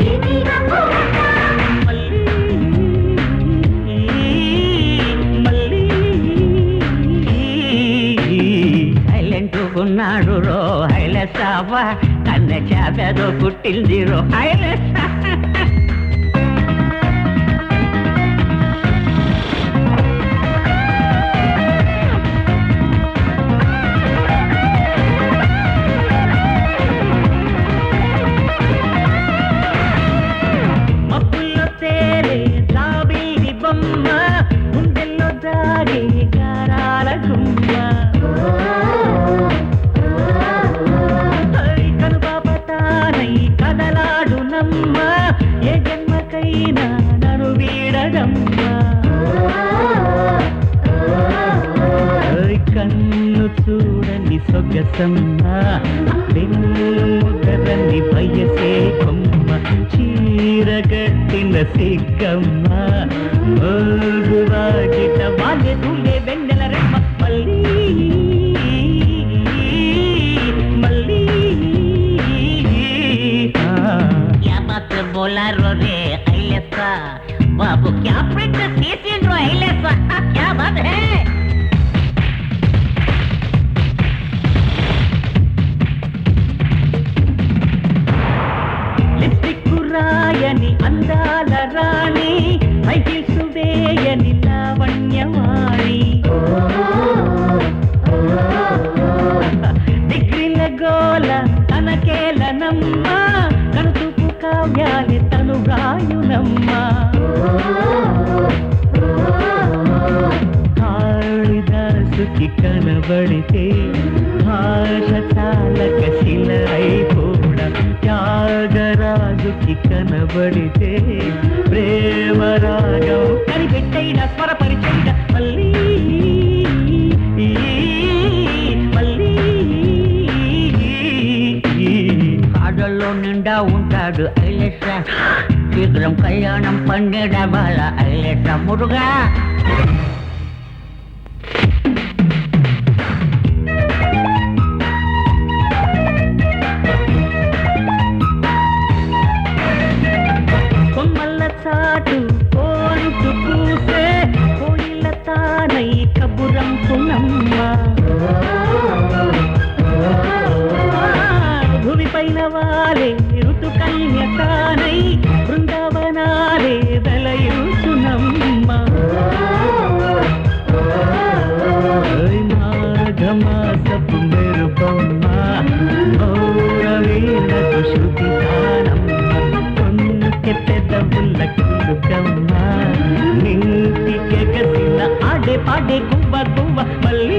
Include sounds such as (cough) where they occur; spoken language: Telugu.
ఈ తీర పూరంట సైలెంట్ ఉన్నాడు రో హైలెస్సావ కన్న చేపేదో పుట్టింది రో హైలెస్స కన్ను చూడని సొగసమ్మ వెన్నుగరని వయసే కొమ్మ చీరగట్టిన సిగ్గమ్మ మోగువాగిట వాలె తులే వెన్నెల రెమ్మ बोला रो रे ऐसा बाबू क्या प्रिंट तीस रो ऐसा (laughs) क्या बात है? గోల తనకేలనమ్మ. కనుతూపు కావ్యాన్ని తను రాయునమ్మ కాళిదాసుకి కనబడితే భాష చాలక శిల అయిపోవడం త్యాగరాజుకి కనబడితే కాడల్లో నిండా ఉంటాడు ఐలెస శీఘ్రం కళ్యాణం పండేడ బాల ఐలెస మురుగా కొమ్మల్ల చాటు కోరుతూ పూసే కోయిల తానై కబురంకునమ్మ భూమి ఋతు కన్య బృందావనాలే వెలయుచునమ్మ. మాఘమాసపు మెరుపమ్మ. మౌరవీణకు శృతి కొంచె పెదవుల కులుకమ్మ నీటికెగసిన ఆడే పాడే గువ్వ గువ్వ మళ్ళీ